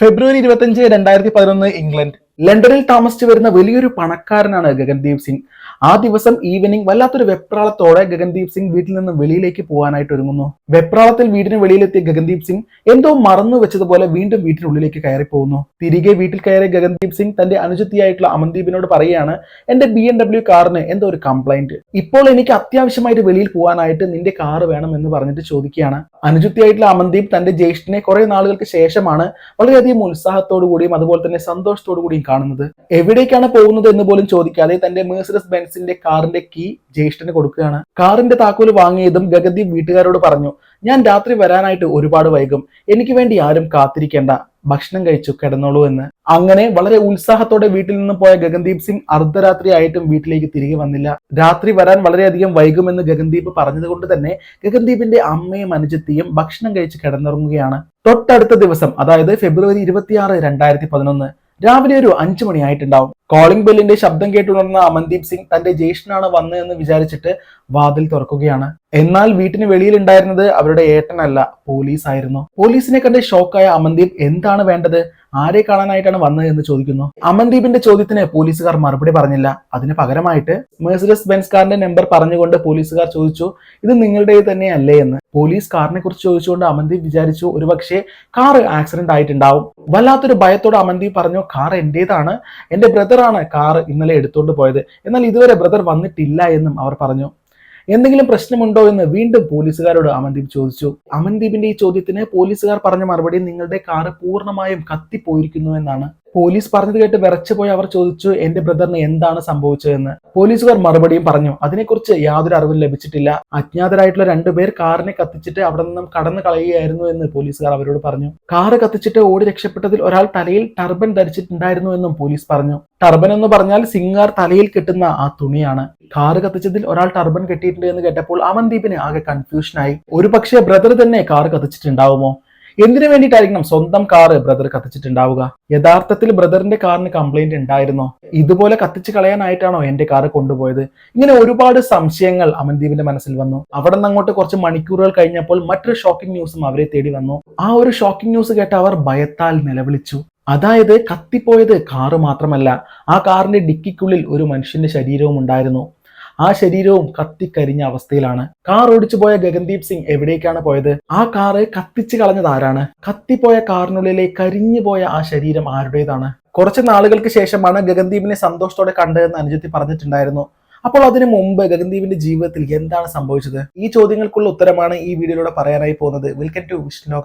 ഫെബ്രുവരി ഇരുപത്തിയഞ്ച് രണ്ടായിരത്തി പതിനൊന്ന് ഇംഗ്ലണ്ട്. ലണ്ടനിൽ താമസിച്ചു വരുന്ന വലിയൊരു പണക്കാരനാണ് ഗഗൻദീപ് സിംഗ്. ആ ദിവസം ഈവനിങ് വല്ലാത്തൊരു വെപ്രാളത്തോടെ ഗഗൻദീപ് സിംഗ് വീട്ടിൽ നിന്ന് വെളിയിലേക്ക് പോകാനായിട്ട് ഒരുങ്ങുന്നു. വെപ്രാളത്തിൽ വീടിന് വെളിയിലെത്തിയ ഗഗൻദീപ് സിംഗ് എന്തോ മറന്നു വെച്ചതുപോലെ വീണ്ടും വീട്ടിനുള്ളിലേക്ക് കയറി പോകുന്നു തിരികെ വീട്ടിൽ കയറിയ ഗഗൻദീപ് സിംഗ് തന്റെ അനുജത്തിയായിട്ടുള്ള അമൻദീപിനോട് പറയുകയാണ് എന്റെ ബി എം ഡബ്ല്യു കാറിന് എന്തോ ഒരു കംപ്ലൈന്റ് ഇപ്പോൾ എനിക്ക് അത്യാവശ്യമായിട്ട് വെളിയിൽ പോകാനായിട്ട് നിന്റെ കാർ വേണം എന്ന് പറഞ്ഞിട്ട് ചോദിക്കുകയാണ്. അനുജത്തിയായിട്ടുള്ള അമൻദീപ് തന്റെ ജ്യേഷ്ഠനെ കുറെ നാളുകൾക്ക് ശേഷമാണ് വളരെയധികം ഉത്സാഹത്തോടു കൂടിയും അതുപോലെ തന്നെ സന്തോഷത്തോടു കൂടിയും കാണുന്നത്? എവിടേക്കാണ് പോകുന്നത് എന്ന് പോലും ചോദിക്കാതെ തന്റെ മേഴ്സഡസ് ബെൻസിന്റെ കാറിന്റെ കീ ജ്യേഷ്ഠന് കൊടുക്കുകയാണ്. കാറിന്റെ താക്കോൽ വാങ്ങിയതും ഗഗദീപ് വീട്ടുകാരോട് പറഞ്ഞു ഞാൻ രാത്രി വരാനായിട്ട് ഒരുപാട് വൈകും. എനിക്ക് വേണ്ടി ആരും കാത്തിരിക്കേണ്ട. ഭക്ഷണം കഴിച്ചു കിടന്നോളൂ എന്ന്. അങ്ങനെ വളരെ ഉത്സാഹത്തോടെ വീട്ടിൽ നിന്ന് പോയ ഗഗൻദീപ് സിംഗ് അർദ്ധരാത്രി ആയിട്ടും വീട്ടിലേക്ക് തിരികെ വന്നില്ല. രാത്രി വരാൻ വളരെയധികം വൈകുമെന്ന് ഗഗൻദീപ് പറഞ്ഞതുകൊണ്ട് തന്നെ ഗഗൻദീപിന്റെ അമ്മയും അനുജത്തിയും ഭക്ഷണം കഴിച്ച് കിടന്നിറങ്ങുകയാണ്. തൊട്ടടുത്ത ദിവസം അതായത് ഫെബ്രുവരി ഇരുപത്തിയാറ് രണ്ടായിരത്തി പതിനൊന്ന് രാവിലെ ഒരു അഞ്ചു മണിയായിട്ടുണ്ടാവും. കോളിംഗ് ബെല്ലിന്റെ ശബ്ദം കേട്ടുണർന്ന അമൻദീപ് സിംഗ് തന്റെ ജ്യേഷ്ഠനാണ് വന്നതെന്ന് വിചാരിച്ചിട്ട് വാതിൽ തുറക്കുകയാണ്. എന്നാൽ വീട്ടിന് വെളിയിലുണ്ടായിരുന്നത് അവരുടെ ഏട്ടനല്ല പോലീസ് ആയിരുന്നു പോലീസിനെ കണ്ട് ഷോക്കായ അമൻദീപ് എന്താണ് വേണ്ടത്? ആരെ കാണാനായിട്ടാണ് വന്നത് എന്ന് ചോദിക്കുന്നു. അമൻദീപിന്റെ ചോദ്യത്തിന് പോലീസുകാർ മറുപടി പറഞ്ഞില്ല. അതിന് പകരമായിട്ട് മേഴ്സിഡസ് ബെൻസ് കാറിന്റെ നമ്പർ പറഞ്ഞുകൊണ്ട് പോലീസുകാർ ചോദിച്ചു ഇത് നിങ്ങളുടെ തന്നെ അല്ലേ എന്ന്. പോലീസ് കാറിനെ കുറിച്ച് ചോദിച്ചുകൊണ്ട് അമൻദീപ് വിചാരിച്ചു ഒരുപക്ഷെ കാർ ആക്സിഡന്റ് ആയിട്ടുണ്ടാവും. വല്ലാത്തൊരു ഭയത്തോടെ അമൻദീപ് പറഞ്ഞു കാർ എന്റേതാണ്? എന്റെ ബ്രദറാണ് കാർ ഇന്നലെ എടുത്തുകൊണ്ട് പോയത്. എന്നാൽ ഇതുവരെ ബ്രദർ വന്നിട്ടില്ല എന്നും അവർ പറഞ്ഞു. എന്തെങ്കിലും പ്രശ്നമുണ്ടോ എന്ന് വീണ്ടും പോലീസുകാരോട് അമൻദീപ് ചോദിച്ചു. അമൻദീപിന്റെ ഈ ചോദ്യത്തിന് പോലീസുകാർ പറഞ്ഞ മറുപടി നിങ്ങളുടെ കാറ് പൂർണമായും കത്തിപ്പോയിരിക്കുന്നു എന്നാണ് പോലീസ് പറഞ്ഞത് കേട്ട് വിറച്ചു പോയി അവർ ചോദിച്ചു എന്റെ ബ്രദറിന് എന്താണ് സംഭവിച്ചതെന്ന്? പോലീസുകാർ മറുപടിയും പറഞ്ഞു അതിനെക്കുറിച്ച് യാതൊരു അറിവും ലഭിച്ചിട്ടില്ല. അജ്ഞാതരായിട്ടുള്ള രണ്ടുപേർ കാറിനെ കത്തിച്ചിട്ട് അവിടെ നിന്നും കടന്നു കളയുകയായിരുന്നു എന്ന് പോലീസുകാർ അവരോട് പറഞ്ഞു. കാറ് കത്തിച്ചിട്ട് ഓടി രക്ഷപ്പെട്ടതിൽ ഒരാൾ തലയിൽ ടർബൻ ധരിച്ചിട്ടുണ്ടായിരുന്നു എന്നും പോലീസ് പറഞ്ഞു. ടർബൻ എന്ന് പറഞ്ഞാൽ സിംഗാർ തലയിൽ കെട്ടുന്ന ആ തുണിയാണ്. കാറ് കത്തിച്ചതിൽ ഒരാൾ ടർബൻ കെട്ടിയിട്ടുണ്ട് എന്ന് കേട്ടപ്പോൾ അമൻദീപിന് ആകെ കൺഫ്യൂഷനായി ഒരു പക്ഷേ ബ്രദർ തന്നെ കാറ് കത്തിച്ചിട്ടുണ്ടാവുമോ? എന്തിനു വേണ്ടിയിട്ടായിരിക്കണം സ്വന്തം കാറ് ബ്രദർ കത്തിച്ചിട്ടുണ്ടാവുക? യഥാർത്ഥത്തിൽ ബ്രദറിന്റെ കാറിന് കംപ്ലൈന്റ് ഉണ്ടായിരുന്നോ? ഇതുപോലെ കത്തിച്ച് കളയാനായിട്ടാണോ എന്റെ കാറ് കൊണ്ടുപോയത്? ഇങ്ങനെ ഒരുപാട് സംശയങ്ങൾ അമൻദീപിന്റെ മനസ്സിൽ വന്നു. അവിടെ നിന്ന് അങ്ങോട്ട് കുറച്ച് മണിക്കൂറുകൾ കഴിഞ്ഞപ്പോൾ മറ്റൊരു ഷോക്കിംഗ് ന്യൂസും അവരെ തേടി വന്നു. ആ ഒരു ഷോക്കിംഗ് ന്യൂസ് കേട്ട് അവർ ഭയത്താൽ നിലവിളിച്ചു. അതായത് കത്തിപ്പോയത് കാറ് മാത്രമല്ല. ആ കാറിന്റെ ഡിക്കിക്കുള്ളിൽ ഒരു മനുഷ്യന്റെ ശരീരവും ഉണ്ടായിരുന്നു. ആ ശരീരവും കത്തിക്കരിഞ്ഞ അവസ്ഥയിലാണ്. കാർ ഓടിച്ചു പോയ ഗഗൻദീപ് സിംഗ് എവിടേക്കാണ് പോയത്? ആ കാറ് കത്തിച്ചു കളഞ്ഞത് ആരാണ്? കത്തിപ്പോയ കാറിനുള്ളിലെ കരിഞ്ഞു പോയ ആ ശരീരം ആരുടേതാണ്? കുറച്ച് നാളുകൾക്ക് ശേഷമാണ് ഗഗൻദീപിനെ സന്തോഷത്തോടെ കണ്ടതെന്ന് അനുജത്തി പറഞ്ഞിട്ടുണ്ടായിരുന്നു. അപ്പോൾ അതിനു മുമ്പ് ഗഗൻദീപിന്റെ ജീവിതത്തിൽ എന്താണ് സംഭവിച്ചത്? ഈ ചോദ്യങ്ങൾക്കുള്ള ഉത്തരമാണ് ഈ വീഡിയോയിലൂടെ പറയാനായി പോകുന്നത്. വെൽക്കം ടു വിഷ്ണു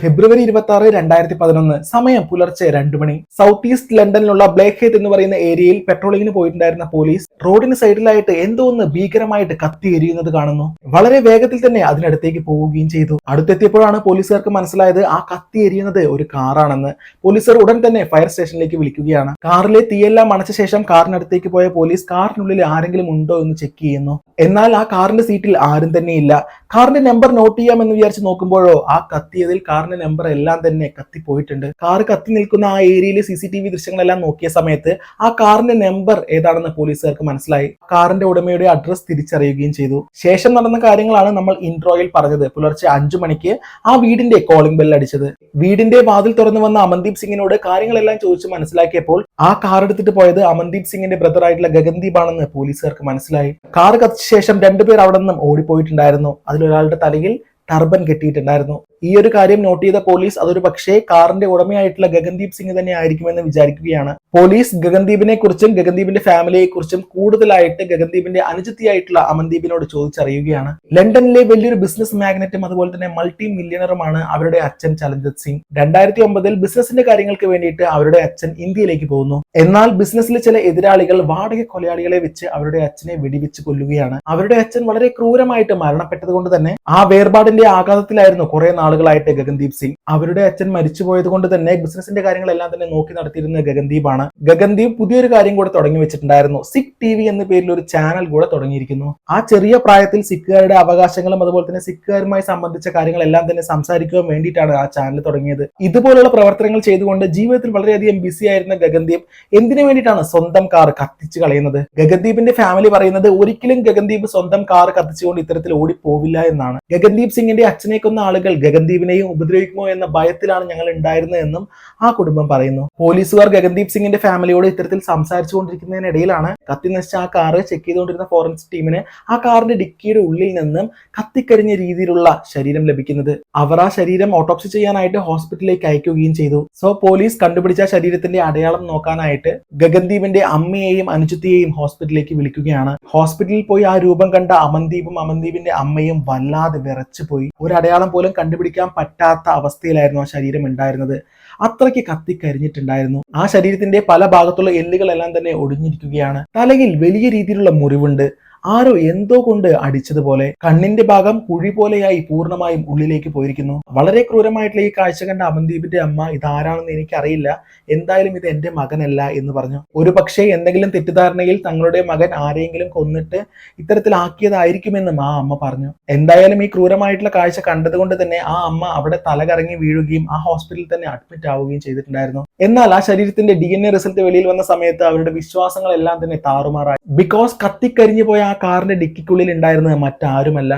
ഫെബ്രുവരി ഇരുപത്തി ആറ് രണ്ടായിരത്തി പതിനൊന്ന് സമയം പുലർച്ചെ രണ്ടു മണി. സൗത്ത് ഈസ്റ്റ് ലണ്ടനിലുള്ള ബ്ലേക്ക് ഹെത്ത് എന്ന് പറയുന്ന ഏരിയയിൽ പെട്രോളിങ്ങിന് പോയിട്ടുണ്ടായിരുന്ന പോലീസ് റോഡിന് സൈഡിലായിട്ട് എന്തോ ഒന്ന് ഭീകരമായിട്ട് കത്തി എരിയുന്നത് കാണുന്നു. വളരെ വേഗത്തിൽ തന്നെ അതിനടുത്തേക്ക് പോവുകയും ചെയ്തു. അടുത്തെത്തിയപ്പോഴാണ് പോലീസുകാർക്ക് മനസ്സിലായത് ആ കത്തി എരിയുന്നത് ഒരു കാറാണെന്ന്. പോലീസുകാർ ഉടൻ തന്നെ ഫയർ സ്റ്റേഷനിലേക്ക് വിളിക്കുകയാണ്. കാറിലെ തീയെല്ലാം അണച്ച ശേഷം കാറിനടുത്തേക്ക് പോയ പോലീസ് കാറിനുള്ളിൽ ആരെങ്കിലും ഉണ്ടോ എന്ന് ചെക്ക് ചെയ്യുന്നു. എന്നാൽ ആ കാറിന്റെ സീറ്റിൽ ആരും തന്നെ ഇല്ല കാറിന്റെ നമ്പർ നോട്ട് ചെയ്യാം എന്ന് വിചാരിച്ച് നോക്കുമ്പോഴോ ആ കത്തിയതിൽ കാറിന്റെ നമ്പർ എല്ലാം തന്നെ കത്തിപ്പോയിട്ടുണ്ട് കാർ കത്തി നിൽക്കുന്ന ആ ഏരിയയിലെ സി സി ടി വി ദൃശ്യങ്ങളെല്ലാം നോക്കിയ സമയത്ത് ആ കാറിന്റെ നമ്പർ ഏതാണെന്ന് പോലീസുകാർക്ക് മനസ്സിലായി. കാറിന്റെ ഉടമയുടെ അഡ്രസ് തിരിച്ചറിയുകയും ചെയ്തു. ശേഷം നടന്ന കാര്യങ്ങളാണ് നമ്മൾ ഇൻട്രോയിൽ പറഞ്ഞത്. പുലർച്ചെ അഞ്ചു മണിക്ക് ആ വീടിന്റെ കോളിംഗ് ബെൽ അടിച്ചത്. വീടിന്റെ വാതിൽ തുറന്നു വന്ന അമൻദീപ് സിംഗിനോട് കാര്യങ്ങളെല്ലാം ചോദിച്ച് മനസ്സിലാക്കിയപ്പോൾ ആ കാർ എടുത്തിട്ട് പോയത് അമൻദീപ് സിംഗിന്റെ ബ്രദർ ആയിട്ടുള്ള ഗഗൻദീപ് ആണെന്ന് പോലീസുകാർക്ക് മനസ്സിലായി. കാർ കത്തിച്ച ശേഷം രണ്ടുപേർ അവിടെ നിന്നും ഓടിപ്പോയിട്ടുണ്ടായിരുന്നു. അതിലൊരാളുടെ തലയിൽ ടർബൻ കെട്ടിയിട്ടുണ്ടായിരുന്നു. ഈ ഒരു കാര്യം നോട്ട് ചെയ്ത പോലീസ് അതൊരു പക്ഷേ കാറിന്റെ ഉടമയായിട്ടുള്ള ഗഗൻദീപ് സിംഗ് തന്നെ ആയിരിക്കുമെന്ന് വിചാരിക്കുകയാണ്. പോലീസ് ഗഗൻദീപിനെ കുറിച്ചും ഗഗൻദീപിന്റെ ഫാമിലിയെ കുറിച്ചും കൂടുതലായിട്ട് ഗഗൻദീപിന്റെ അനുജത്തിയായിട്ടുള്ള അമൻദീപിനോട് ചോദിച്ചറിയുകയാണ്. ലണ്ടനിലെ വലിയൊരു ബിസിനസ് മാഗ്നറ്റും അതുപോലെ തന്നെ മൾട്ടി മില്യണറുമാണ് അവരുടെ അച്ഛൻ ചലഞ്ജിത് സിംഗ്. രണ്ടായിരത്തി ഒമ്പതിൽ ബിസിനസിന്റെ കാര്യങ്ങൾക്ക് വേണ്ടിയിട്ട് അവരുടെ അച്ഛൻ ഇന്ത്യയിലേക്ക് പോകുന്നു. എന്നാൽ ബിസിനസ്സിലെ ചില എതിരാളികൾ വാടക കൊലയാളികളെ വെച്ച് അവരുടെ അച്ഛനെ വെടിവെച്ച് കൊല്ലുകയാണ്. അവരുടെ അച്ഛൻ വളരെ ക്രൂരമായിട്ട് മരണപ്പെട്ടത് കൊണ്ട് തന്നെ ആ വേർപാടിന്റെ ബിസിനസിന്റെ ആഘാതത്തിലായിരുന്നു കുറെ നാളുകളായിട്ട് ഗഗൻദീപ് സിംഗ്. അവരുടെ അച്ഛൻ മരിച്ചുപോയത് കൊണ്ട് തന്നെ ബിസിനസിന്റെ കാര്യങ്ങളെല്ലാം തന്നെ നോക്കി നടത്തിയിരുന്ന ഗഗൻദീപ് ആണ് ഗഗൻദീപ് പുതിയൊരു കാര്യം കൂടെ തുടങ്ങി വെച്ചിട്ടുണ്ടായിരുന്നു. സിഖ് ടി വി എന്ന പേരിൽ ഒരു ചാനൽ കൂടെ തുടങ്ങിയിരിക്കുന്നു. ആ ചെറിയ പ്രായത്തിൽ സിഖുകാരുടെ അവകാശങ്ങളും അതുപോലെ തന്നെ സിഖുകാരുമായി സംബന്ധിച്ച കാര്യങ്ങളെല്ലാം തന്നെ സംസാരിക്കുവാൻ വേണ്ടിയിട്ടാണ് ആ ചാനൽ തുടങ്ങിയത്. ഇതുപോലുള്ള പ്രവർത്തനങ്ങൾ ചെയ്തുകൊണ്ട് ജീവിതത്തിൽ വളരെയധികം ബിസി ആയിരുന്ന ഗഗൻദീപ് എന്തിനു വേണ്ടിയിട്ടാണ് സ്വന്തം കാർ കത്തിച്ചു കളയുന്നത്? ഗഗൻദീപിന്റെ ഫാമിലി പറയുന്നത് ഒരിക്കലും ഗഗൻദീപ് സ്വന്തം കാർ കത്തിച്ചുകൊണ്ട് ഇത്തരത്തിൽ ഓടിപ്പോവില്ല എന്നാണ്. ഗഗൻദീപ് സിംഗിന്റെ അച്ഛനെ കൊന്ന ആളുകൾ ഗഗൻദീപിനെയും ഉപദ്രവിക്കുമോ എന്ന ഭയത്തിലാണ് ഞങ്ങൾ ഉണ്ടായിരുന്നതെന്നും ആ കുടുംബം പറയുന്നു. പോലീസുകാർ ഗഗൻദീപ് സിംഗിന്റെ ഫാമിലിയോട് ഇത്തരത്തിൽ സംസാരിച്ചുകൊണ്ടിരിക്കുന്നതിനിടയിലാണ് കത്തി നശിച്ച ആ കാറ് ചെക്ക് ചെയ്തുകൊണ്ടിരുന്ന ഫോറൻസിക് ടീമിന് ആ കാറിന്റെ ഡിക്കിയുടെ ഉള്ളിൽ നിന്നും കത്തിക്കരിഞ്ഞ രീതിയിലുള്ള ശരീരം ലഭിക്കുന്നത്. അവർ ആ ശരീരം ഓട്ടോപ്സി ചെയ്യാനായിട്ട് ഹോസ്പിറ്റലിലേക്ക് അയക്കുകയും ചെയ്തു. സോ പോലീസ് കണ്ടുപിടിച്ച ശരീരത്തിന്റെ അടയാളം നോക്കാനായിട്ട് ഗഗൻദീപിന്റെ അമ്മയെയും അനുജത്തിയെയും ഹോസ്പിറ്റലിലേക്ക് വിളിക്കുകയാണ്. ഹോസ്പിറ്റലിൽ പോയി ആ രൂപം കണ്ട അമൻദീപും അമൻദീപിന്റെ അമ്മയും വല്ലാതെ വിറച്ചു പോയി. ഒരു അടയാളം പോലും കണ്ടുപിടിക്കാൻ പറ്റാത്ത അവസ്ഥയിലായിരുന്നു ആ ശരീരം ഉണ്ടായിരുന്നത്. അത്രയ്ക്ക് കത്തിക്കരിഞ്ഞിട്ടുണ്ടായിരുന്നു. ആ ശരീരത്തിന്റെ പല ഭാഗത്തുള്ള എല്ലുകളെല്ലാം തന്നെ ഒടിഞ്ഞിരിക്കുകയാണ്. തലയിൽ വലിയ രീതിയിലുള്ള മുറിവുണ്ട്. ആരോ എന്തോ കൊണ്ട് അടിച്ചതുപോലെ കണ്ണിന്റെ ഭാഗം കുഴി പോലെയായി പൂർണമായും ഉള്ളിലേക്ക് പോയിരിക്കുന്നു. വളരെ ക്രൂരമായിട്ടുള്ള ഈ കാഴ്ച കണ്ട അമൻദീപിന്റെ അമ്മ ഇതാരാണെന്ന് എനിക്കറിയില്ല. എന്തായാലും ഇത് എന്റെ മകനല്ല എന്ന് പറഞ്ഞു. ഒരു പക്ഷേ എന്തെങ്കിലും തെറ്റിദ്ധാരണയിൽ തങ്ങളുടെ മകൻ ആരെങ്കിലും കൊന്നിട്ട് ഇത്തരത്തിലാക്കിയതായിരിക്കുമെന്നും ആ അമ്മ പറഞ്ഞു. എന്തായാലും ഈ ക്രൂരമായിട്ടുള്ള കാഴ്ച കണ്ടതുകൊണ്ട് തന്നെ ആ അമ്മ അവിടെ തലകറങ്ങി വീഴുകയും ആ ഹോസ്പിറ്റലിൽ തന്നെ അഡ്മിറ്റ് ആവുകയും ചെയ്തിട്ടുണ്ടായിരുന്നു. എന്നാൽ ആ ശരീരത്തിന്റെ ഡി റിസൾട്ട് വെളിയിൽ വന്ന സമയത്ത് അവരുടെ വിശ്വാസങ്ങളെല്ലാം തന്നെ താറുമാറായി. ബിക്കോസ് കത്തിക്കരിഞ്ഞു പോയ ആ കാറിന്റെ ഡിക്കിക്കുള്ളിൽ ഉണ്ടായിരുന്നത് മറ്റാരുമല്ല.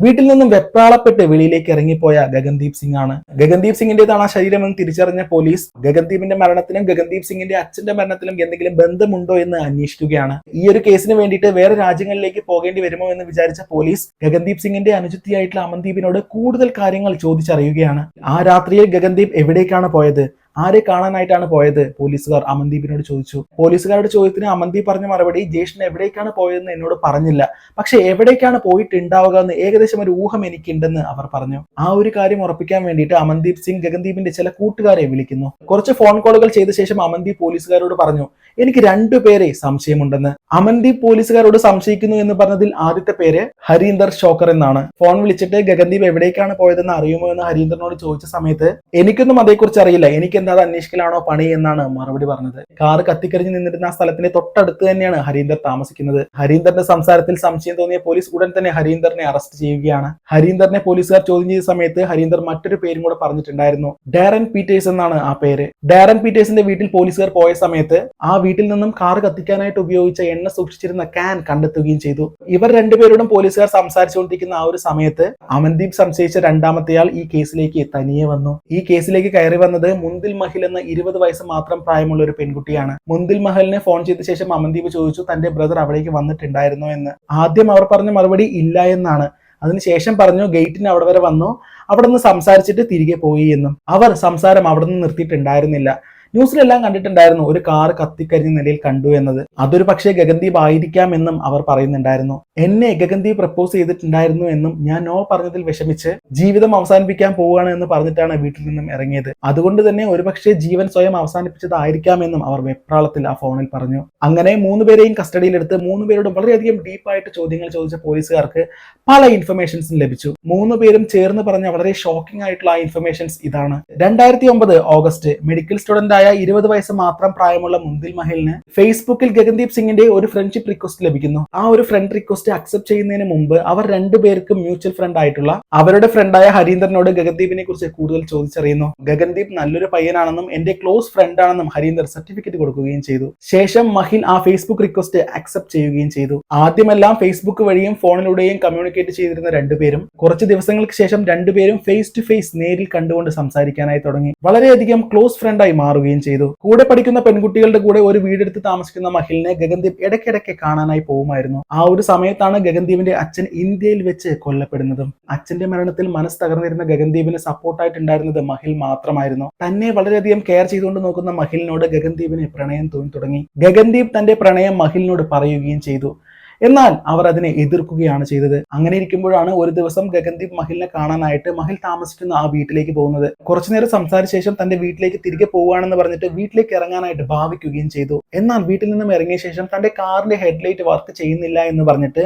വീട്ടിൽ നിന്നും വെപ്രാളപ്പെട്ട് വെളിയിലേക്ക് ഇറങ്ങിപ്പോയ ഗഗൻദീപ് സിംഗ് ആണ് ഗഗൻദീപ് സിംഗിന്റേതാണ് ആ ശരീരം എന്ന് തിരിച്ചറിഞ്ഞ പോലീസ്. ഗഗൻദീപിന്റെ മരണത്തിനും ഗഗൻദീപ് സിംഗിന്റെ അച്ഛന്റെ മരണത്തിലും എന്തെങ്കിലും ബന്ധമുണ്ടോ എന്ന് അന്വേഷിക്കുകയാണ്. ഈ ഒരു കേസിന് വേണ്ടിയിട്ട് വേറെ രാജ്യങ്ങളിലേക്ക് പോകേണ്ടി വരുമോ എന്ന് വിചാരിച്ച പോലീസ് ഗഗൻദീപ് സിംഗിന്റെ അനുജത്തിയായിട്ടുള്ള അമൻദീപിനോട് കൂടുതൽ കാര്യങ്ങൾ ചോദിച്ചറിയുകയാണ്. ആ രാത്രിയിൽ ഗഗൻദീപ് എവിടേക്കാണ് പോയത്? ആരെ കാണാനായിട്ടാണ് പോയത്? പോലീസുകാർ അമന്ദീപിനോട് ചോദിച്ചു. പോലീസുകാരുടെ ചോദ്യത്തിന് അമൻദീപ് പറഞ്ഞ മറുപടി ജേഷൻ എവിടേക്കാണ് പോയതെന്ന് എന്നോട് പറഞ്ഞില്ല. പക്ഷെ എവിടേക്കാണ് പോയിട്ടുണ്ടാവുക എന്ന് ഏകദേശം ഒരു ഊഹം എനിക്കുണ്ടെന്ന് അവർ പറഞ്ഞു. ആ ഒരു കാര്യം ഉറപ്പിക്കാൻ വേണ്ടിയിട്ട് അമന്ദീപ് സിംഗ് ഗഗൻദീപിന്റെ ചില കൂട്ടുകാരെ വിളിക്കുന്നു. കുറച്ച് ഫോൺ കോളുകൾ ചെയ്ത ശേഷം അമൻദീപ് പോലീസുകാരോട് പറഞ്ഞു എനിക്ക് രണ്ടുപേരെ സംശയമുണ്ടെന്ന്. അമൻദീപ് പോലീസുകാരോട് സംശയിക്കുന്നു എന്ന് പറഞ്ഞതിൽ ആദ്യത്തെ പേര് ഹരീന്ദർ ഷോക്കർ എന്നാണ്. ഫോൺ വിളിച്ചിട്ട് ഗഗൻദീപ് എവിടേക്കാണ് പോയതെന്ന് അറിയുമോ? എന്ന് ഹരീന്ദറിനോട് ചോദിച്ച സമയത്ത് എനിക്കൊന്നും അതേക്കുറിച്ച് അറിയില്ല. എനിക്ക് എന്താ അത് അന്വേഷിക്കലാണോ പണി എന്നാണ് മറുപടി പറഞ്ഞത്. കാർ കത്തിക്കരിഞ്ഞ് നിന്നിരുന്ന ആ സ്ഥലത്തിന്റെ തൊട്ടടുത്ത് തന്നെയാണ് ഹരീന്ദർ താമസിക്കുന്നത്. ഹരീന്ദറിന്റെ സംസാരത്തിൽ സംശയം തോന്നിയ പോലീസ് ഉടൻ തന്നെ ഹരീന്ദറിനെ അറസ്റ്റ് ചെയ്യുകയാണ്. ഹരീന്ദറിനെ പോലീസുകാർ ചോദ്യം ചെയ്ത സമയത്ത് ഹരീന്ദർ മറ്റൊരു പേരും കൂടെ പറഞ്ഞിട്ടുണ്ടായിരുന്നു. ഡാരൻ പീറ്റേഴ്സ് എന്നാണ് ആ പേര്. ഡാരൻ പീറ്റേഴ്സിന്റെ വീട്ടിൽ പോലീസുകാർ പോയ സമയത്ത് ആ വീട്ടിൽ നിന്നും കാർ കത്തിക്കാനായിട്ട് ഉപയോഗിച്ച എണ്ണ സൂക്ഷിച്ചിരുന്ന ക്യാൻ കണ്ടെത്തുകയും ചെയ്തു. ഇവർ രണ്ടുപേരോടും പോലീസുകാർ സംസാരിച്ചുകൊണ്ടിരിക്കുന്ന ആ ഒരു സമയത്ത് അമൻദീപ് സംശയിച്ച രണ്ടാമത്തെയാൾ ഈ കേസിലേക്ക് തനിയെ വന്നു. ഈ കേസിലേക്ക് കയറി വന്നത് മുന്തിൽ മഹിൽ എന്ന ഇരുപത് വയസ്സ് മാത്രം പ്രായമുള്ള ഒരു പെൺകുട്ടിയാണ്. മുന്തിൽ മഹലിനെ ഫോൺ ചെയ്ത ശേഷം അമൻദീപ് ചോദിച്ചു തന്റെ ബ്രദർ അവിടേക്ക് വന്നിട്ടുണ്ടായിരുന്നോ? എന്ന്. ആദ്യം അവർ പറഞ്ഞ മറുപടി ഇല്ല എന്നാണ്. അതിനുശേഷം പറഞ്ഞു ഗേറ്റിന് അവിടെ വരെ വന്നു? അവിടെ നിന്ന് സംസാരിച്ചിട്ട് തിരികെ പോയി എന്നും. അവർ സംസാരം അവിടെ നിന്ന് നിർത്തിയിട്ടുണ്ടായിരുന്നില്ല. ന്യൂസിലെല്ലാം കണ്ടിട്ടുണ്ടായിരുന്നു ഒരു കാർ കത്തിക്കരിഞ്ഞ നിലയിൽ കണ്ടു എന്നത്. അതൊരു പക്ഷേ ഗഗൻദീപ് ആയിരിക്കാം എന്നും അവർ പറയുന്നുണ്ടായിരുന്നു. എന്നെ ഗഗൻദീപ് പ്രപ്പോസ് ചെയ്തിട്ടുണ്ടായിരുന്നു എന്നും ഞാൻ നോ പറഞ്ഞതിൽ വിഷമിച്ച് ജീവിതം അവസാനിപ്പിക്കാൻ പോവുകയാണ് എന്ന് പറഞ്ഞിട്ടാണ് വീട്ടിൽ നിന്നും ഇറങ്ങിയത്. അതുകൊണ്ട് തന്നെ ഒരുപക്ഷെ ജീവൻ സ്വയം അവസാനിപ്പിച്ചതായിരിക്കാമെന്നും അവർ വെപ്രാളത്തിൽ ആ ഫോണിൽ പറഞ്ഞു. അങ്ങനെ മൂന്ന് പേരെയും കസ്റ്റഡിയിലെടുത്ത് മൂന്ന് പേരോടും വളരെയധികം ഡീപ്പായിട്ട് ചോദ്യങ്ങൾ ചോദിച്ച പോലീസുകാർക്ക് പല ഇൻഫർമേഷൻസും ലഭിച്ചു. മൂന്ന് പേരും ചേർന്ന് പറഞ്ഞ വളരെ ഷോക്കിംഗ് ആയിട്ടുള്ള ഇൻഫർമേഷൻസ് ഇതാണ്. രണ്ടായിരത്തി ഒമ്പത് ഓഗസ്റ്റ് മെഡിക്കൽ സ്റ്റുഡന്റ് ആയ ഇരുപത് വയസ്സ് മാത്രം പ്രായമുള്ള മുന്തിൽ മഹലിന് ഫേസ്ബുക്കിൽ ഗഗൻദീപ് സിംഗിന്റെ ഒരു ഫ്രണ്ട്ഷിപ്പ് റിക്വസ്റ്റ് ലഭിക്കുന്നു. ആ ഒരു ഫ്രണ്ട് റിക്വസ്റ്റ് അക്സെപ്റ്റ് ചെയ്യുന്നതിന് മുമ്പ് അവർ രണ്ടുപേർക്കും മ്യൂച്വൽ ഫ്രണ്ട് ആയിട്ടുള്ള അവരുടെ ഫ്രണ്ടായ ഹരീന്ദറിനോട് ഗഗൻദീപിനെ കുറിച്ച് കൂടുതൽ ചോദിച്ചറിയുന്നു. ഗഗൻദീപ് നല്ലൊരു പയ്യനാണെന്നും എന്റെ ക്ലോസ് ഫ്രണ്ട് ആണെന്നും ഹരീന്ദർ സർട്ടിഫിക്കറ്റ് കൊടുക്കുകയും ചെയ്തു. ശേഷം മഹിൽ ആ ഫേസ്ബുക്ക് റിക്വസ്റ്റ് അക്സെപ്റ്റ് ചെയ്യുകയും ചെയ്തു. ആദ്യമെല്ലാം ഫേസ്ബുക്ക് വഴിയും ഫോണിലൂടെയും കമ്മ്യൂണിക്കേറ്റ് ചെയ്തിരുന്ന രണ്ടുപേരും കുറച്ച് ദിവസങ്ങൾക്ക് ശേഷം രണ്ടുപേരും ഫേസ് ടു ഫേസ് നേരിൽ കണ്ടുകൊണ്ട് സംസാരിക്കാനായി തുടങ്ങി. വളരെയധികം ക്ലോസ് ഫ്രണ്ടായി മാറുകയും ചെയ്തു. കൂടെ പഠിക്കുന്ന പെൺകുട്ടികളുടെ കൂടെ ഒരു വീടെടുത്ത് താമസിക്കുന്ന മഹിലിനെ ഗഗൻദീപ് ഇടയ്ക്കിടയ്ക്ക് കാണാനായി പോകുമായിരുന്നു. ആ ഒരു സമയത്താണ് ഗഗൻദീപിന്റെ അച്ഛൻ ഇന്ത്യയിൽ വെച്ച് കൊല്ലപ്പെടുന്നതും. അച്ഛന്റെ മരണത്തിൽ മനസ്സ് തകർന്നിരുന്ന ഗഗൻദീപിന് സപ്പോർട്ടായിട്ടുണ്ടായിരുന്നത് മഹിൽ മാത്രമായിരുന്നു. തന്നെ വളരെയധികം കെയർ ചെയ്തുകൊണ്ട് നോക്കുന്ന മഹിലിനോട് ഗഗൻദീപിന് പ്രണയം തോന്നി തുടങ്ങി. ഗഗൻദീപ് തന്റെ പ്രണയം മഹിലിനോട് പറയുകയും ചെയ്തു. എന്നാൽ അവർ അതിനെ എതിർക്കുകയാണ് ചെയ്തത്. അങ്ങനെ ഇരിക്കുമ്പോഴാണ് ഒരു ദിവസം ഗഗൻദീപ് മഹിലിനെ കാണാനായിട്ട് മഹിൽ താമസിക്കുന്ന ആ വീട്ടിലേക്ക് പോകുന്നത്. കുറച്ചുനേരം സംസാരിച്ച ശേഷം തന്റെ വീട്ടിലേക്ക് തിരികെ പോവുകയാണെന്ന് പറഞ്ഞിട്ട് വീട്ടിലേക്ക് ഇറങ്ങാനായിട്ട് ഭാവിക്കുകയും ചെയ്തു. എന്നാൽ വീട്ടിൽ നിന്നും ഇറങ്ങിയ ശേഷം തന്റെ കാറിന്റെ ഹെഡ്ലൈറ്റ് വർക്ക് ചെയ്യുന്നില്ല എന്ന് പറഞ്ഞിട്ട്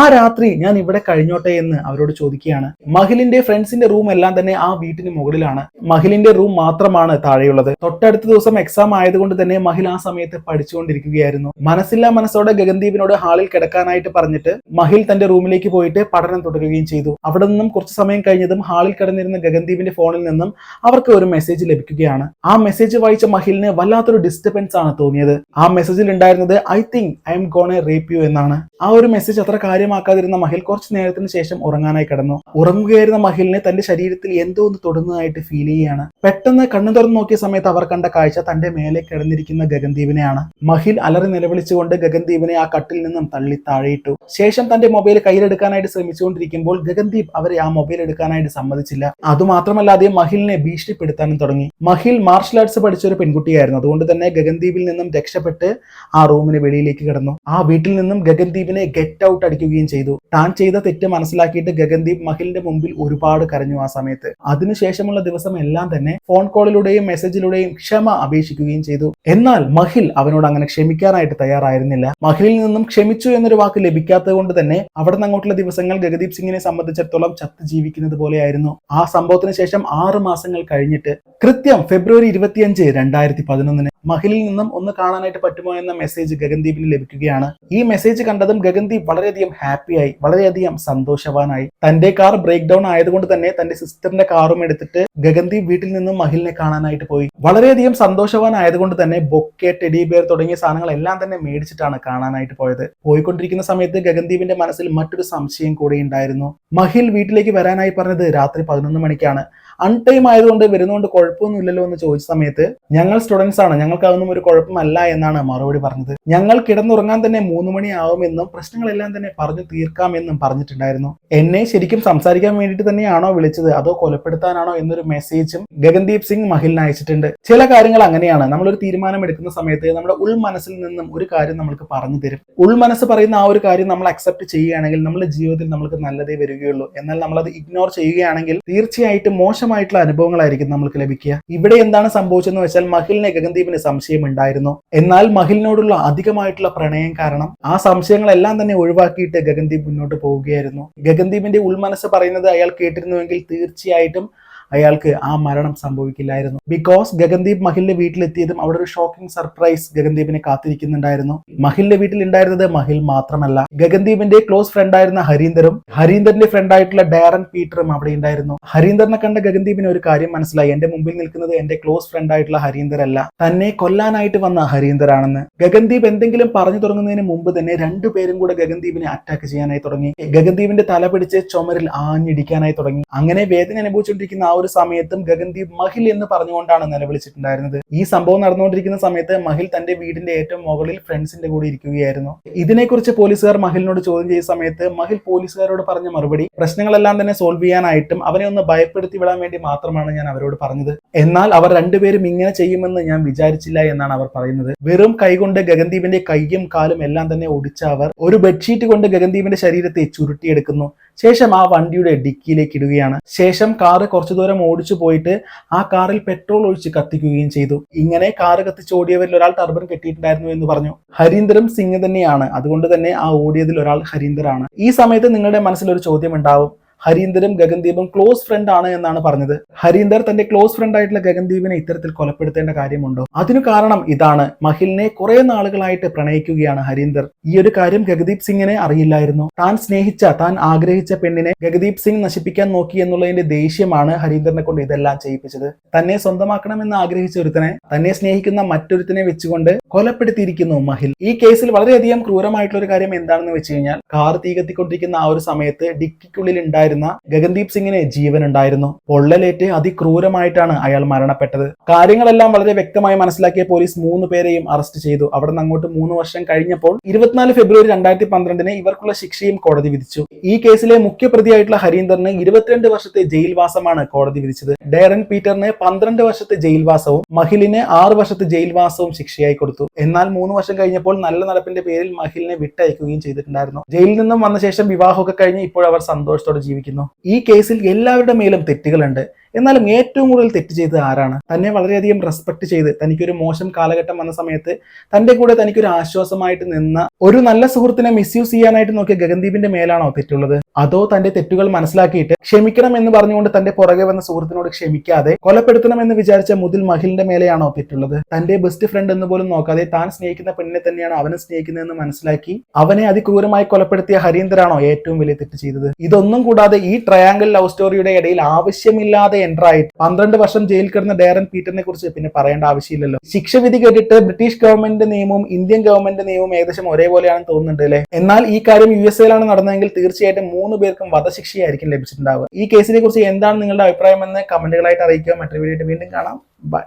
ആ രാത്രി ഞാൻ ഇവിടെ കഴിഞ്ഞോട്ടെ എന്ന് അവരോട് ചോദിക്കുകയാണ്. മഹിലിന്റെ ഫ്രണ്ട്സിന്റെ റൂം എല്ലാം തന്നെ ആ വീട്ടിന് മുകളിലാണ്. മഹിലിന്റെ റൂം മാത്രമാണ് താഴെയുള്ളത്. തൊട്ടടുത്ത ദിവസം എക്സാം ആയതുകൊണ്ട് തന്നെ മഹിൽ ആ സമയത്ത് പഠിച്ചുകൊണ്ടിരിക്കുകയായിരുന്നു. മനസ്സില്ലാ മനസ്സോടെ ഗഗൻദീപിനോട് ഹാളിൽ കിടക്കാനായിട്ട് പറഞ്ഞിട്ട് മഹിൽ തന്റെ റൂമിലേക്ക് പോയിട്ട് പഠനം തുടരുകയും ചെയ്തു. അവിടെ നിന്നും കുറച്ച് സമയം കഴിഞ്ഞതും ഹാളിൽ കിടന്നിരുന്ന ഗഗൻദീപിന്റെ ഫോണിൽ നിന്നും അവർക്ക് ഒരു മെസ്സേജ് ലഭിക്കുകയാണ്. ആ മെസ്സേജ് വായിച്ച മഹിലിന് വല്ലാത്തൊരു ഡിസ്റ്റർബൻസ് ആണ് തോന്നിയത്. ആ മെസ്സേജിൽ ഉണ്ടായിരുന്നത് I think I'm gone a rape you എന്നാണ്. ആ ഒരു മെസ്സേജ് അത്ര കാര്യമാക്കാതിരുന്ന മഹിൽ കുറച്ച് നേരത്തിന് ശേഷം ഉറങ്ങാനായി കിടന്നു. ഉറങ്ങുകയായിരുന്ന മഹിലിന് തന്റെ ശരീരത്തിൽ എന്തോ ഒന്ന് തൊടുന്നതായിട്ട് ഫീൽ ചെയ്യുകയാണ്. പെട്ടെന്ന് കണ്ണു തുറന്നു നോക്കിയ സമയത്ത് അവർ കണ്ട കാഴ്ച തന്റെ മേലെ കിടന്നിരിക്കുന്ന ഗഗൻദീപിനെയാണ്. മഹിൽ അലറി നിലവിളിച്ചുകൊണ്ട് ഗഗൻദീപിനെ ആ കട്ടിൽ നിന്നും തള്ളി താഴെയിട്ടു. ശേഷം തന്റെ മൊബൈൽ കയ്യിലെടുക്കാനായിട്ട് ശ്രമിച്ചുകൊണ്ടിരിക്കുമ്പോൾ ഗഗൻദീപ് അവരെ ആ മൊബൈൽ എടുക്കാനായിട്ട് സമ്മതിച്ചില്ല. അതുമാത്രമല്ലാതെ മഹിലിനെ ഭീഷണിപ്പെടുത്താനും തുടങ്ങി. മഹിൽ മാർഷൽ ആർട്സ് പഠിച്ച ഒരു പെൺകുട്ടിയായിരുന്നു. അതുകൊണ്ട് തന്നെ ഗഗൻദീപിൽ നിന്നും രക്ഷപ്പെട്ട് ആ റൂമിന് വെളിയിലേക്ക് കിടന്നു. ആ വീട്ടിൽ നിന്നും ഗഗൻദീപിനെ ഗെറ്റ് ഔട്ട് അടിക്കുകയും ചെയ്തു. താൻ ചെയ്ത തെറ്റ് മനസ്സിലാക്കിയിട്ട് ഗഗൻദീപ് മഹിലിന്റെ മുമ്പിൽ ഒരുപാട് കരഞ്ഞു ആ സമയത്ത്. അതിനുശേഷമുള്ള ദിവസം എല്ലാം തന്നെ ഫോൺ കോളിലൂടെയും മെസ്സേജിലൂടെയും ക്ഷമ അപേക്ഷിക്കുകയും ചെയ്തു. എന്നാൽ മഹിൽ അവനോട് അങ്ങനെ ക്ഷമിക്കാനായിട്ട് തയ്യാറായിരുന്നില്ല. മഹിലിൽ നിന്നും ക്ഷമിച്ചു എന്നൊരു വാക്ക് ലഭിക്കാത്തത് കൊണ്ട് തന്നെ അവിടെ നിന്ന് അങ്ങോട്ടുള്ള ദിവസങ്ങൾ ഗഗദീപ് സിംഗിനെ സംബന്ധിച്ചിടത്തോളം ചത്ത് ജീവിക്കുന്നത് പോലെയായിരുന്നു. ആ സംഭവത്തിന് ശേഷം ആറ് മാസങ്ങൾ കഴിഞ്ഞിട്ട് കൃത്യം ഫെബ്രുവരി ഇരുപത്തിയഞ്ച് രണ്ടായിരത്തി പതിനൊന്നിന് മഹിലിൽ നിന്നും ഒന്ന് കാണാനായിട്ട് പറ്റുമോ എന്ന മെസ്സേജ് ഗഗൻദീപിന് ലഭിക്കുകയാണ്. ഈ മെസ്സേജ് കണ്ടതും ഗഗൻദീപ് വളരെയധികം ഹാപ്പിയായി വളരെയധികം സന്തോഷവാനായി. തന്റെ കാർ ബ്രേക്ക് ഡൗൺ ആയതുകൊണ്ട് തന്നെ തന്റെ സിസ്റ്ററിന്റെ കാറും എടുത്തിട്ട് ഗഗൻദീപ് വീട്ടിൽ നിന്നും മഹിലിനെ കാണാനായിട്ട് പോയി. വളരെയധികം സന്തോഷവാനായതുകൊണ്ട് തന്നെ ബൊക്കെ ടെഡി ബിയർ തുടങ്ങിയ സാധനങ്ങൾ എല്ലാം തന്നെ മേടിച്ചിട്ടാണ് കാണാനായിട്ട് പോയത്. പോയിക്കൊണ്ടിരിക്കുന്ന സമയത്ത് ഗഗൻദീപിന്റെ മനസ്സിൽ മറ്റൊരു സംശയം കൂടി ഉണ്ടായിരുന്നു. മഹിൽ വീട്ടിലേക്ക് വരാനായി പറഞ്ഞത് രാത്രി പതിനൊന്ന് മണിക്കാണ്. അൺടൈം ആയതുകൊണ്ട് വരുന്നതുകൊണ്ട് കുഴപ്പമൊന്നുമില്ലല്ലോ എന്ന് ചോദിച്ച സമയത്ത് ഞങ്ങൾ സ്റ്റുഡൻസ് ആണ്. ഞങ്ങൾക്ക് അതൊന്നും ഒരു കുഴപ്പമല്ല എന്നാണ് മറുപടി പറഞ്ഞത്. ഞങ്ങൾ കിടന്നുറങ്ങാൻ തന്നെ മൂന്ന് മണിയാവുമെന്നും പ്രശ്നങ്ങളെല്ലാം തന്നെ പറഞ്ഞു തീർക്കാമെന്നും പറഞ്ഞിട്ടുണ്ടായിരുന്നു. എന്നെ ശരിക്കും സംസാരിക്കാൻ വേണ്ടിയിട്ട് തന്നെയാണോ വിളിച്ചത്? അതോ കൊലപ്പെടുത്താനാണോ എന്നൊരു മെസ്സേജും ഗഗൻദീപ് സിംഗ് മഹിലിന് അയച്ചിട്ടുണ്ട്. ചില കാര്യങ്ങൾ അങ്ങനെയാണ്. നമ്മളൊരു തീരുമാനം എടുക്കുന്ന സമയത്ത് നമ്മുടെ ഉൾ മനസ്സിൽ നിന്നും ഒരു കാര്യം നമ്മൾക്ക് പറഞ്ഞു തരും. ഉൾ മനസ്സ് പറയുന്ന ആ ഒരു കാര്യം നമ്മൾ അക്സെപ്റ്റ് ചെയ്യുകയാണെങ്കിൽ നമ്മുടെ ജീവിതത്തിൽ നമുക്ക് നല്ലതേ വരികയുള്ളൂ. എന്നാൽ നമ്മളത് ഇഗ്നോർ ചെയ്യുകയാണെങ്കിൽ തീർച്ചയായിട്ടും മോശമായിട്ടുള്ള അനുഭവങ്ങളായിരിക്കും നമുക്ക് ലഭിക്കുക. ഇവിടെ എന്താണ് സംഭവിച്ചതെന്ന് വെച്ചാൽ മഹിലിനെ ഗഗൻദീപിന് സംശയം ഉണ്ടായിരുന്നു എന്നാൽ മഹിലിനോടുള്ള അധികമായിട്ടുള്ള പ്രണയം കാരണം ആ സംശയങ്ങളെല്ലാം തന്നെ ഒഴിവാക്കിയിട്ട് ഗഗൻദീപ് മുന്നോട്ട് പോവുകയായിരുന്നു. ഗഗൻദീപിന്റെ ഉൾമനസ് പറയുന്നത് അയാൾ കേട്ടിരുന്നുവെങ്കിൽ തീർച്ചയായിട്ടും അയാൾക്ക് ആ മരണം സംഭവിക്കില്ലായിരുന്നു. ബിക്കോസ് ഗഗൻദീപ് മഹിലിന്റെ വീട്ടിലെത്തിയതും അവിടെ ഒരു ഷോക്കിംഗ് സർപ്രൈസ് ഗഗൻദീപിനെ കാത്തിരിക്കുന്നുണ്ടായിരുന്നു. മഹിലിന്റെ വീട്ടിൽ ഉണ്ടായിരുന്നത് മഹിൽ മാത്രമല്ല. ഗഗൻദീപിന്റെ ക്ലോസ് ഫ്രണ്ട് ആയിരുന്ന ഹരീന്ദറും ഹരീന്ദറിന്റെ ഫ്രണ്ട് ആയിട്ടുള്ള ഡാരൻ പീറ്ററും അവിടെ ഉണ്ടായിരുന്നു. ഹരീന്ദറിനെ കണ്ട ഗഗൻദീപിന് ഒരു കാര്യം മനസ്സിലായി. എന്റെ മുമ്പിൽ നിൽക്കുന്നത് എന്റെ ക്ലോസ് ഫ്രണ്ട് ആയിട്ടുള്ള ഹരീന്ദർ അല്ല തന്നെ കൊല്ലാനായിട്ട് വന്ന ഹരീന്ദർ ആണെന്ന് ഗഗൻദീപ് എന്തെങ്കിലും പറഞ്ഞു തുടങ്ങുന്നതിന് മുമ്പ് തന്നെ രണ്ടുപേരും കൂടെ ഗഗൻദീപിനെ അറ്റാക്ക് ചെയ്യാനായി തുടങ്ങി. ഗഗൻദീപിന്റെ തല പിടിച്ച് ചുമരിൽ ആഞ്ഞിടിക്കാനായി തുടങ്ങി. അങ്ങനെ വേദന അനുഭവിച്ചുകൊണ്ടിരിക്കുന്ന ആ ഒരു സമയത്തും ഗഗൻദീപ് മഹിൽ എന്ന് പറഞ്ഞുകൊണ്ടാണ് നിലവിളിച്ചിട്ടുണ്ടായിരുന്നത് ഈ സംഭവം നടന്നുകൊണ്ടിരിക്കുന്ന സമയത്ത് മഹിൽ തന്റെ വീടിന്റെ ഏറ്റവും മുകളിൽ ഫ്രണ്ട്സിന്റെ കൂടെ ഇരിക്കുകയായിരുന്നു. ഇതിനെക്കുറിച്ച് പോലീസുകാർ മഹിലിനോട് ചോദ്യം ചെയ്ത സമയത്ത് മഹിൽ പോലീസുകാരോട് പറഞ്ഞ മറുപടി പ്രശ്നങ്ങളെല്ലാം തന്നെ സോൾവ് ചെയ്യാനായിട്ടും അവനെ ഒന്ന് ഭയപ്പെടുത്തി വിടാൻ വേണ്ടി മാത്രമാണ് ഞാൻ അവരോട് പറഞ്ഞത്. എന്നാൽ അവർ രണ്ടുപേരും ഇങ്ങനെ ചെയ്യുമെന്ന് ഞാൻ വിചാരിച്ചില്ല എന്നാണ് അവർ പറയുന്നത്. വെറും കൈകൊണ്ട് ഗഗൻദീപിന്റെ കൈയും കാലും എല്ലാം തന്നെ ഒടിച്ച അവർ ഒരു ബെഡ്ഷീറ്റ് കൊണ്ട് ഗഗൻദീപിന്റെ ശരീരത്തെ ചുരുട്ടിയെടുക്കുന്നു. ശേഷം ആ വണ്ടിയുടെ ഡിക്കിയിലേക്ക് ഇടുകയാണ്. ശേഷം കാറ് കുറച്ചു ദൂരം ഓടിച്ചു പോയിട്ട് ആ കാറിൽ പെട്രോൾ ഒഴിച്ച് കത്തിക്കുകയും ചെയ്തു. ഇങ്ങനെ കാറ് കത്തിച്ച് ഓടിയവരിൽ ഒരാൾ ടർബൻ കെട്ടിയിട്ടുണ്ടായിരുന്നു എന്ന് പറഞ്ഞു. ഹരീന്ദ്രം സിംഗ് തന്നെയാണ്. അതുകൊണ്ട് തന്നെ ആ ഓടിയതിൽ ഒരാൾ ഹരീന്ദറാണ്. ഈ സമയത്ത് നിങ്ങളുടെ മനസ്സിൽ ഒരു ചോദ്യം ഉണ്ടാവും. ഹരീന്ദറും ഗഗൻദീപും ക്ലോസ് ഫ്രണ്ട് ആണ് എന്നാണ് പറഞ്ഞത്. ഹരീന്ദർ തന്റെ ക്ലോസ് ഫ്രണ്ട് ആയിട്ടുള്ള ഗഗൻദീപിനെ ഇത്തരത്തിൽ കൊലപ്പെടുത്തേണ്ട കാര്യമുണ്ടോ? അതിനു കാരണം ഇതാണ്. മഹിലിനെ കുറെ നാളുകളായിട്ട് പ്രണയിക്കുകയാണ് ഹരീന്ദർ. ഈ ഒരു കാര്യം ഗഗദീപ് സിംഗിനെ അറിയില്ലായിരുന്നു. താൻ സ്നേഹിച്ച താൻ ആഗ്രഹിച്ച പെണ്ണിനെ ഗഗദീപ് സിംഗ് നശിപ്പിക്കാൻ നോക്കി എന്നുള്ളതിന്റെ ദേഷ്യമാണ് ഹരീന്ദറിനെ കൊണ്ട് ഇതെല്ലാം ചെയ്യിപ്പിച്ചത്. തന്നെ സ്വന്തമാക്കണമെന്ന് ആഗ്രഹിച്ച ഒരുത്തനെ തന്നെ സ്നേഹിക്കുന്ന മറ്റൊരുത്തനെ വെച്ചുകൊണ്ട് കൊലപ്പെടുത്തിയിരിക്കുന്നു മഹിൽ. ഈ കേസിൽ വളരെയധികം ക്രൂരമായിട്ടുള്ള ഒരു കാര്യം എന്താണെന്ന് വെച്ച് കഴിഞ്ഞാൽ കാർ തീ കത്തിക്കൊണ്ടിരിക്കുന്ന ആ ഒരു സമയത്ത് ഡിക്കിക്കുള്ളിൽ ഉണ്ടായിരുന്ന ഉണ്ടായിരുന്ന ഗഗൻദീപ് സിംഗിന് ജീവൻ ഉണ്ടായിരുന്നു പൊള്ളലേറ്റ് അതിക്രൂരമായിട്ടാണ് അയാൾ മരണപ്പെട്ടത്. കാര്യങ്ങളെല്ലാം വളരെ വ്യക്തമായി മനസ്സിലാക്കിയ പോലീസ് മൂന്ന് പേരെയും അറസ്റ്റ് ചെയ്തു. അവിടെ നിന്ന് അങ്ങോട്ട് മൂന്ന് വർഷം കഴിഞ്ഞപ്പോൾ ഇരുപത്തിനാല് ഫെബ്രുവരി രണ്ടായിരത്തി പന്ത്രണ്ടിന് ഇവർക്കുള്ള ശിക്ഷയും കോടതി വിധിച്ചു. ഈ കേസിലെ മുഖ്യപ്രതിയായിട്ടുള്ള ഹരീന്ദറിന് ഇരുപത്തിരണ്ട് വർഷത്തെ ജയിൽവാസമാണ് കോടതി വിധിച്ചത്. ഡയറൻ പീറ്ററിന് പന്ത്രണ്ട് വർഷത്തെ ജയിൽവാസവും മഹിലിന് ആറ് വർഷത്തെ ജയിൽവാസവും ശിക്ഷയായി കൊടുത്തു. എന്നാൽ മൂന്ന് വർഷം കഴിഞ്ഞപ്പോൾ നല്ല നടപ്പിന്റെ പേരിൽ മഹിലിനെ വിട്ടയക്കുകയും ചെയ്തിട്ടുണ്ടായിരുന്നു. ജയിലിൽ നിന്നും വന്ന ശേഷം വിവാഹമൊക്കെ കഴിഞ്ഞ് ഇപ്പോൾ അവർ സന്തോഷത്തോടെ ജീവിക്കുന്നു. ഈ കേസിൽ എല്ലാവരുടെ മേലും തെറ്റുകളുണ്ട്. എന്നാലും ഏറ്റവും കൂടുതൽ തെറ്റ് ചെയ്തത് ആരാണ്? തന്നെ വളരെയധികം റെസ്പെക്ട് ചെയ്ത് തനിക്കൊരു മോശം കാലഘട്ടം വന്ന സമയത്ത് തന്റെ കൂടെ തനിക്കൊരു ആശ്വാസമായിട്ട് നിന്ന ഒരു നല്ല സുഹൃത്തിനെ മിസ്യൂസ് ചെയ്യാനായിട്ട് നോക്കിയ ഗഗൻദീപിന്റെ മേലാണോ തെറ്റുള്ളത്? അതോ തന്റെ തെറ്റുകൾ മനസ്സിലാക്കിയിട്ട് ക്ഷമിക്കണം എന്ന് പറഞ്ഞുകൊണ്ട് തന്റെ പുറകെ വന്ന സുഹൃത്തിനോട് ക്ഷമിക്കാതെ കൊലപ്പെടുത്തണം എന്ന് വിചാരിച്ച മുതിൽ മഹിലിന്റെ മേലെയാണോ തെറ്റുള്ളത്? തന്റെ ബെസ്റ്റ് ഫ്രണ്ട് എന്ന് പോലും നോക്കാതെ താൻ സ്നേഹിക്കുന്ന പെണ്ണിനെ തന്നെയാണ് അവനെ സ്നേഹിക്കുന്നതെന്ന് മനസ്സിലാക്കി അവനെ അതിക്രൂരമായി കൊലപ്പെടുത്തിയ ഹരീന്ദ്രാണോ ഏറ്റവും വലിയ തെറ്റ് ചെയ്തത്? ഇതൊന്നും കൂടാതെ ഈ ട്രയാങ്കിൾ ലവ് സ്റ്റോറിയുടെ ഇടയിൽ ആവശ്യമില്ലാതെ എന്റർ ആയിട്ട് പന്ത്രണ്ട് വർഷം ജയിൽ കിടന്ന ഡേറൻ പീറ്ററിനെ കുറിച്ച് പിന്നെ പറയേണ്ട ആവശ്യമില്ലല്ലോ. ശിക്ഷ വിധി കേട്ടിട്ട് ബ്രിട്ടീഷ് ഗവൺമെന്റ് നിയമവും ഇന്ത്യൻ ഗവൺമെന്റ് നിയമവും ഏകദേശം ഒരേപോലെയാണെന്ന് തോന്നുന്നുണ്ട് അല്ലേ? എന്നാൽ ഈ കാര്യം യു എസ് എയിലാണ് നടന്നതെങ്കിൽ തീർച്ചയായിട്ടും മൂന്ന് പേർക്കും വധശിക്ഷയായിരിക്കും ലഭിച്ചിട്ടുണ്ടാവുക. ഈ കേസിനെ കുറിച്ച് എന്താണ് നിങ്ങളുടെ അഭിപ്രായം എന്ന് കമന്റുകളായിട്ട് അറിയിക്കുക. മറ്റൊരു വീഡിയോ വീണ്ടും കാണാം. ബൈ